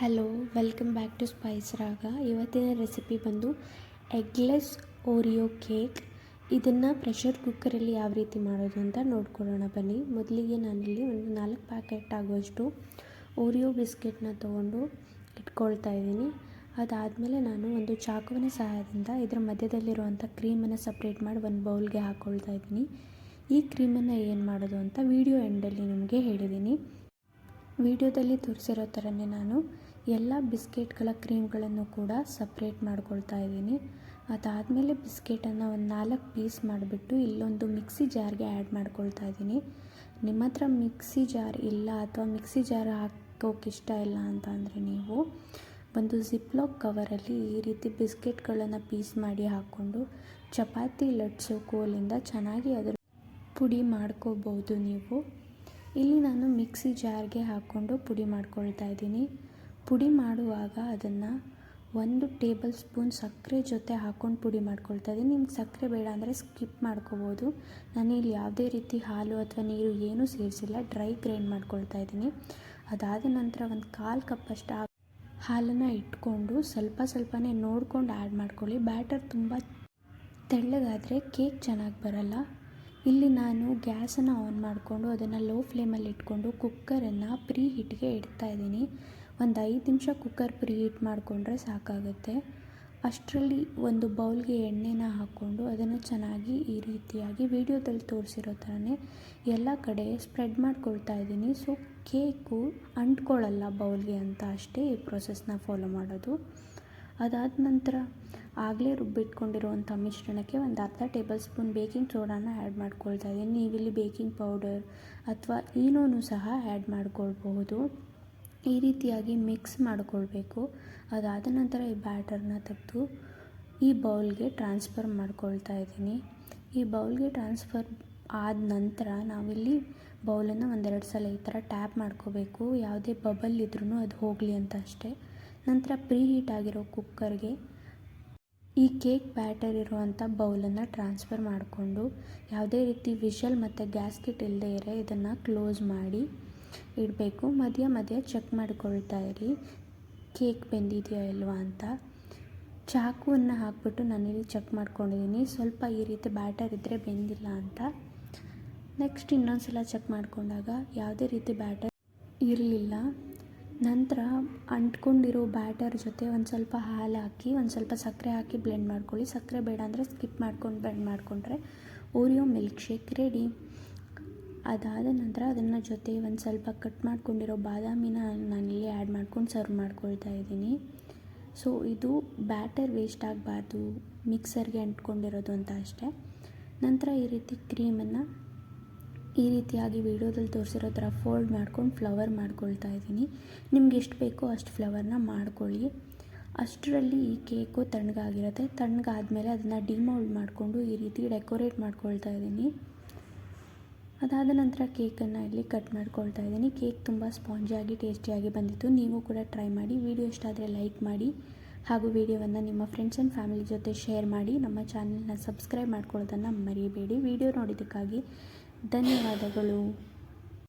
Hello welcome back to Spice Raga ಇವತ್ತಿನ recipe ಬಂದು eggless Oreo cake ಇದನ್ನು pressure ಕುಕ್ಕರಲ್ಲಿ ಯಾವ ರೀತಿ ಮಾಡೋದು ಅಂತ ನೋಡ್ಕೊಳ್ಳೋಣ ಬನ್ನಿ. ಮೊದಲಿಗೆ ನಾನಿಲ್ಲಿ ಒಂದು ನಾಲ್ಕು ಪ್ಯಾಕೆಟ್ ಆಗುವಷ್ಟು ಓರಿಯೋ ಬಿಸ್ಕೆಟ್ನ ತೊಗೊಂಡು ಇಟ್ಕೊಳ್ತಾ ಇದ್ದೀನಿ. ಅದಾದಮೇಲೆ ನಾನು ಒಂದು ಚಾಕುವಿನ ಸಹಾಯದಿಂದ ಇದರ ಮಧ್ಯದಲ್ಲಿರುವಂಥ ಕ್ರೀಮನ್ನು ಸಪ್ರೇಟ್ ಮಾಡಿ ಒಂದು ಬೌಲ್ಗೆ ಹಾಕ್ಕೊಳ್ತಾ ಇದ್ದೀನಿ. ಈ ಕ್ರೀಮನ್ನು ಏನು ಮಾಡೋದು ಅಂತ ವಿಡಿಯೋ ಎಂಡಲ್ಲಿ ನಿಮಗೆ ಹೇಳಿದ್ದೀನಿ. ವಿಡಿಯೋದಲ್ಲಿ ತೋರಿಸಿರೋ ಥರನೇ ನಾನು ಎಲ್ಲ ಬಿಸ್ಕೆಟ್ಗಳ ಕ್ರೀಮ್ಗಳನ್ನು ಕೂಡ ಸಪ್ರೇಟ್ ಮಾಡ್ಕೊಳ್ತಾ ಇದ್ದೀನಿ. ಅದಾದಮೇಲೆ ಬಿಸ್ಕೆಟನ್ನು ಒಂದು ನಾಲ್ಕು ಪೀಸ್ ಮಾಡಿಬಿಟ್ಟು ಇಲ್ಲೊಂದು ಮಿಕ್ಸಿ ಜಾರ್ಗೆ ಆ್ಯಡ್ ಮಾಡ್ಕೊಳ್ತಾ ಇದ್ದೀನಿ. ನಿಮ್ಮ ಹತ್ರ ಮಿಕ್ಸಿ ಜಾರ್ ಇಲ್ಲ ಅಥವಾ ಮಿಕ್ಸಿ ಜಾರ್ ಹಾಕೋಕೆ ಇಷ್ಟ ಇಲ್ಲ ಅಂತ ಅಂದರೆ ನೀವು ಒಂದು ಜಿಪ್ಲಾಕ್ ಕವರಲ್ಲಿ ಈ ರೀತಿ ಬಿಸ್ಕೆಟ್ಗಳನ್ನು ಪೀಸ್ ಮಾಡಿ ಹಾಕ್ಕೊಂಡು ಚಪಾತಿ ಲಟ್ಸೋ ಕೋಲಿಂದ ಚೆನ್ನಾಗಿ ಅದರ ಪುಡಿ ಮಾಡ್ಕೋಬೋದು ನೀವು. ಇಲ್ಲಿ ನಾನು ಮಿಕ್ಸಿ ಜಾರ್ಗೆ ಹಾಕ್ಕೊಂಡು ಪುಡಿ ಮಾಡ್ಕೊಳ್ತಾ ಇದ್ದೀನಿ. ಪುಡಿ ಮಾಡುವಾಗ ಅದನ್ನು ಒಂದು ಟೇಬಲ್ ಸ್ಪೂನ್ ಸಕ್ಕರೆ ಜೊತೆ ಹಾಕ್ಕೊಂಡು ಪುಡಿ ಮಾಡ್ಕೊಳ್ತಾ ಇದ್ದೀನಿ. ನಿಮ್ಗೆ ಸಕ್ಕರೆ ಬೇಡ ಅಂದರೆ ಸ್ಕಿಪ್ ಮಾಡ್ಕೋಬೋದು. ನಾನು ಇಲ್ಲಿ ಯಾವುದೇ ರೀತಿ ಹಾಲು ಅಥವಾ ನೀರು ಏನೂ ಸೇರಿಸಿಲ್ಲ. ಡ್ರೈ ಗ್ರೈಂಡ್ ಮಾಡ್ಕೊಳ್ತಾ ಇದ್ದೀನಿ. ಅದಾದ ನಂತರ ಒಂದು ಕಾಲು ಕಪ್ಪಷ್ಟು ಹಾಲನ್ನು ಇಟ್ಕೊಂಡು ಸ್ವಲ್ಪ ಸ್ವಲ್ಪನೇ ನೋಡ್ಕೊಂಡು ಆ್ಯಡ್ ಮಾಡ್ಕೊಳ್ಳಿ. ಬ್ಯಾಟರ್ ತುಂಬ ತೆಳ್ಳಗಾದರೆ ಕೇಕ್ ಚೆನ್ನಾಗಿ ಬರಲ್ಲ. ಇಲ್ಲಿ ನಾನು ಗ್ಯಾಸನ್ನು ಆನ್ ಮಾಡಿಕೊಂಡು ಅದನ್ನು ಲೋ ಫ್ಲೇಮಲ್ಲಿ ಇಟ್ಕೊಂಡು ಕುಕ್ಕರನ್ನು ಪ್ರೀ ಹೀಟ್ಗೆ ಇಡ್ತಾ ಇದ್ದೀನಿ. ಒಂದು ಐದು ನಿಮಿಷ ಕುಕ್ಕರ್ ಪ್ರೀ ಹೀಟ್ ಮಾಡಿಕೊಂಡ್ರೆ ಸಾಕಾಗುತ್ತೆ. ಅಷ್ಟರಲ್ಲಿ ಒಂದು ಬೌಲ್ಗೆ ಎಣ್ಣೆನ ಹಾಕ್ಕೊಂಡು ಅದನ್ನು ಚೆನ್ನಾಗಿ ಈ ರೀತಿಯಾಗಿ ವಿಡಿಯೋದಲ್ಲಿ ತೋರಿಸಿರೋ ಥರನೇ ಎಲ್ಲ ಕಡೆ ಸ್ಪ್ರೆಡ್ ಮಾಡ್ಕೊಳ್ತಾ ಇದ್ದೀನಿ. ಸೊ ಕೇಕು ಅಂಟ್ಕೊಳ್ಳಲ್ಲ ಬೌಲ್ಗೆ ಅಂತ ಅಷ್ಟೇ ಈ ಪ್ರೊಸೆಸ್ನ ಫಾಲೋ ಮಾಡೋದು. ಅದಾದ ನಂತರ ಆಗಲೇ ರುಬ್ಬಿಟ್ಕೊಂಡಿರುವಂಥ ಮಿಶ್ರಣಕ್ಕೆ ಒಂದು ಅರ್ಧ ಟೇಬಲ್ ಸ್ಪೂನ್ ಬೇಕಿಂಗ್ ಸೋಡಾನ ಆ್ಯಡ್ ಮಾಡ್ಕೊಳ್ತಾ ಇದ್ದೀನಿ. ನೀವಿಲ್ಲಿ ಬೇಕಿಂಗ್ ಪೌಡರ್ ಅಥವಾ ಏನೋನು ಸಹ ಆ್ಯಡ್ ಮಾಡ್ಕೊಳ್ಬಹುದು. ಈ ರೀತಿಯಾಗಿ ಮಿಕ್ಸ್ ಮಾಡಿಕೊಳ್ಬೇಕು. ಅದಾದ ನಂತರ ಈ ಬ್ಯಾಟರ್ನ ತೆಗೆದು ಈ ಬೌಲ್ಗೆ ಟ್ರಾನ್ಸ್ಫರ್ ಮಾಡ್ಕೊಳ್ತಾ ಇದ್ದೀನಿ. ಈ ಬೌಲ್ಗೆ ಟ್ರಾನ್ಸ್ಫರ್ ಆದ ನಂತರ ನಾವಿಲ್ಲಿ ಬೌಲನ್ನು ಒಂದೆರಡು ಸಲ ಈ ಥರ ಟ್ಯಾಪ್ ಮಾಡ್ಕೋಬೇಕು. ಯಾವುದೇ ಬಬಲ್ ಇದ್ರೂ ಅದು ಹೋಗಲಿ ಅಂತ ಅಷ್ಟೇ. ನಂತರ ಪ್ರೀ ಹೀಟ್ ಆಗಿರೋ ಕುಕ್ಕರ್ಗೆ ಈ ಕೇಕ್ ಬ್ಯಾಟರ್ ಇರುವಂಥ ಬೌಲನ್ನು ಟ್ರಾನ್ಸ್ಫರ್ ಮಾಡಿಕೊಂಡು ಯಾವುದೇ ರೀತಿ ವಿಷಲ್ ಮತ್ತು ಗ್ಯಾಸ್ಕೆಟ್ ಇಲ್ಲದೆ ಇರೋ ಇದನ್ನು ಕ್ಲೋಸ್ ಮಾಡಿ ಇಡಬೇಕು. ಮಧ್ಯ ಮಧ್ಯ ಚೆಕ್ ಮಾಡಿಕೊಳ್ತಾ ಇರಿ. ಕೇಕ್ ಬೆಂದಿದೆಯೋ ಇಲ್ವಾ ಅಂತ. ಚಾಕುವನ್ನು ಹಾಕ್ಬಿಟ್ಟು ನಾನಿಲ್ಲಿ ಚೆಕ್ ಮಾಡ್ಕೊಂಡಿದ್ದೀನಿ. ಸ್ವಲ್ಪ ಈ ರೀತಿ ಬ್ಯಾಟರ್ ಇದ್ದರೆ ಬೆಂದಿಲ್ಲ ಅಂತ. ನೆಕ್ಸ್ಟ್ ಇನ್ನೊಂದು ಸಲ ಚೆಕ್ ಮಾಡಿಕೊಂಡಾಗ ಯಾವುದೇ ರೀತಿ ಬ್ಯಾಟರ್ ಇರಲಿಲ್ಲ. ನಂತರ ಅಂಟ್ಕೊಂಡಿರೋ ಬ್ಯಾಟರ್ ಜೊತೆ ಒಂದು ಸ್ವಲ್ಪ ಹಾಲು ಹಾಕಿ, ಒಂದು ಸ್ವಲ್ಪ ಸಕ್ಕರೆ ಹಾಕಿ ಬ್ಲೆಂಡ್ ಮಾಡ್ಕೊಳ್ಳಿ. ಸಕ್ಕರೆ ಬೇಡ ಅಂದರೆ ಸ್ಕಿಪ್ ಮಾಡ್ಕೊಂಡು ಬ್ಲೆಂಡ್ ಮಾಡಿಕೊಂಡ್ರೆ ಓರಿಯೋ ಮಿಲ್ಕ್ ಶೇಕ್ ರೆಡಿ ಅದಾದ ನಂತರ ಅದನ್ನು ಜೊತೆ ಒಂದು ಸ್ವಲ್ಪ ಕಟ್ ಮಾಡ್ಕೊಂಡಿರೋ ಬಾದಾಮಿನ ನಾನಿಲ್ಲಿ ಆ್ಯಡ್ ಮಾಡ್ಕೊಂಡು ಸರ್ವ್ ಮಾಡ್ಕೊಳ್ತಾ ಇದ್ದೀನಿ. ಸೊ ಇದು ಬ್ಯಾಟರ್ ವೇಸ್ಟ್ ಆಗಬಾರ್ದು ಮಿಕ್ಸರ್ಗೆ ಅಂಟ್ಕೊಂಡಿರೋದು ಅಂತ ಅಷ್ಟೇ. ನಂತರ ಈ ರೀತಿ ಕ್ರೀಮನ್ನು ಈ ರೀತಿಯಾಗಿ ವೀಡಿಯೋದಲ್ಲಿ ತೋರಿಸಿರೋ ಥರ ಫೋಲ್ಡ್ ಮಾಡ್ಕೊಂಡು ಫ್ಲವರ್ ಮಾಡ್ಕೊಳ್ತಾ ಇದ್ದೀನಿ. ನಿಮ್ಗೆ ಎಷ್ಟು ಬೇಕೋ ಅಷ್ಟು ಫ್ಲವರ್ನ ಮಾಡ್ಕೊಳ್ಳಿ. ಅಷ್ಟರಲ್ಲಿ ಈ ಕೇಕು ತಣ್ಣಗಾಗಿರುತ್ತೆ. ತಣ್ಣಗಾದ್ಮೇಲೆ ಅದನ್ನು ಡಿಮೋಲ್ಡ್ ಮಾಡಿಕೊಂಡು ಈ ರೀತಿ ಡೆಕೋರೇಟ್ ಮಾಡ್ಕೊಳ್ತಾ ಇದ್ದೀನಿ. ಅದಾದ ನಂತರ ಕೇಕನ್ನು ಇಲ್ಲಿ ಕಟ್ ಮಾಡ್ಕೊಳ್ತಾ ಇದ್ದೀನಿ. ಕೇಕ್ ತುಂಬ ಸ್ಪಾಂಜಿಯಾಗಿ, ಟೇಸ್ಟಿಯಾಗಿ ಬಂದಿತ್ತು. ನೀವು ಕೂಡ ಟ್ರೈ ಮಾಡಿ. ವಿಡಿಯೋ ಇಷ್ಟ ಆದರೆ ಲೈಕ್ ಮಾಡಿ ಹಾಗೂ ವಿಡಿಯೋವನ್ನು ನಿಮ್ಮ ಫ್ರೆಂಡ್ಸ್ ಆ್ಯಂಡ್ ಫ್ಯಾಮಿಲಿ ಜೊತೆ ಶೇರ್ ಮಾಡಿ. ನಮ್ಮ ಚಾನಲ್ನ ಸಬ್ಸ್ಕ್ರೈಬ್ ಮಾಡ್ಕೊಳ್ಳೋದನ್ನು ಮರಿಬೇಡಿ. ವಿಡಿಯೋ ನೋಡಿದ್ದಕ್ಕಾಗಿ ಧನ್ಯವಾದಗಳು.